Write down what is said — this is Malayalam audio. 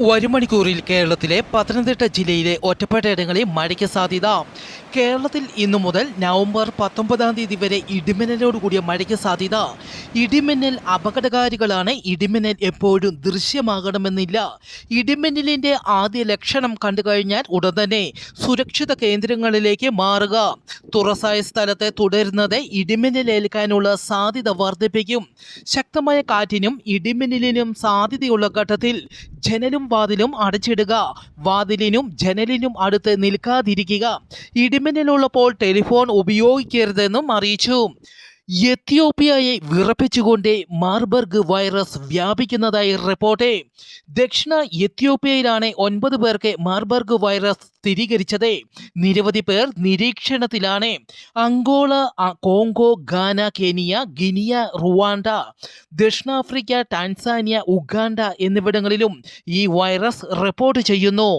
വരും മണിക്കൂറിൽ കേരളത്തിലെ പത്തനംതിട്ട ജില്ലയിലെ ഒറ്റപ്പെട്ടയിടങ്ങളിൽ മഴയ്ക്ക് സാധ്യത. കേരളത്തിൽ ഇന്നു മുതൽ നവംബർ പത്തൊമ്പതാം തീയതി വരെ ഇടിമിന്നലോട് കൂടിയ മഴയ്ക്ക് സാധ്യത. ഇടിമിന്നൽ അപകടകാരികളാണ് ഇടിമിന്നൽ എപ്പോഴും ദൃശ്യമാകണമെന്നില്ല. ഇടിമിന്നലിന്റെ ആദ്യ ലക്ഷണം കണ്ടു കഴിഞ്ഞാൽ ഉടൻ തന്നെ സുരക്ഷിത കേന്ദ്രങ്ങളിലേക്ക് മാറുക. തുറസായ സ്ഥലത്തെ തുടരുന്നത് ഇടിമിന്നലേൽക്കാനുള്ള സാധ്യത വർദ്ധിപ്പിക്കും. ശക്തമായ കാറ്റിനും ഇടിമിന്നലിനും സാധ്യതയുള്ള ഘട്ടത്തിൽ ജനലും വാതിലും അടച്ചിടുക. വാതിലിനും ജനലിനും അടുത്ത് നിൽക്കാതിരിക്കുക. ഇടിമിന്നലുള്ളപ്പോൾ ടെലിഫോൺ ഉപയോഗിക്കരുതെന്നും അറിയിച്ചു. എത്യോപ്യയെ വിറപ്പിച്ചുകൊണ്ട് മാർബർഗ് വൈറസ് വ്യാപിക്കുന്നതായി റിപ്പോർട്ട്. ദക്ഷിണ എത്യോപ്യയിലാണ് ഒൻപത് പേർക്ക് മാർബർഗ് വൈറസ് സ്ഥിരീകരിച്ചത്. നിരവധി പേർ നിരീക്ഷണത്തിലാണ്. Angola Congo Ghana Kenya Guinea Rwanda ദക്ഷിണാഫ്രിക്ക ടാൻസാനിയ ഉഗാണ്ട എന്നിവിടങ്ങളിലും ഈ വൈറസ് റിപ്പോർട്ട് ചെയ്യുന്നു.